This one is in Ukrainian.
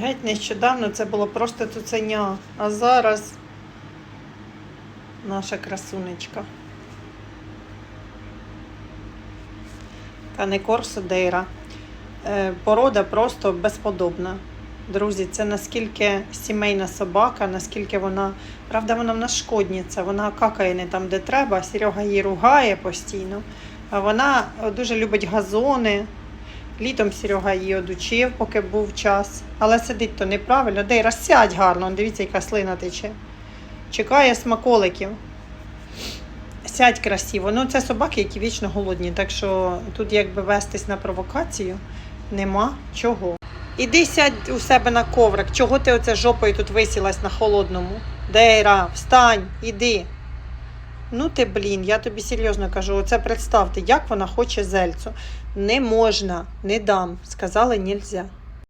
Геть нещодавно це було просто цуценя, а зараз наша красунечка. Канекорсо Дейра. Е, Порода просто безподобна. Друзі, це наскільки сімейна собака, наскільки вона. Правда, вона в нас шкодниця, вона какає не там, де треба. Серега її ругає постійно. А вона дуже любить газони. Літом Серега її одучив, поки був час. Але сидить то неправильно. Дейра, сядь гарно, дивіться, яка слина тече. Чекає смаколиків. Сядь красиво. Ну, це собаки, які вічно голодні, так що тут якби вестись на провокацію нема чого. Іди сядь у себе на коврик. Чого ти оце жопою тут висілась на холодному? Дейра, встань, іди. Ну ти, блін, я тобі серйозно кажу, оце представте, як вона хоче зельцю. Не можна, не дам. Сказали, нельзя.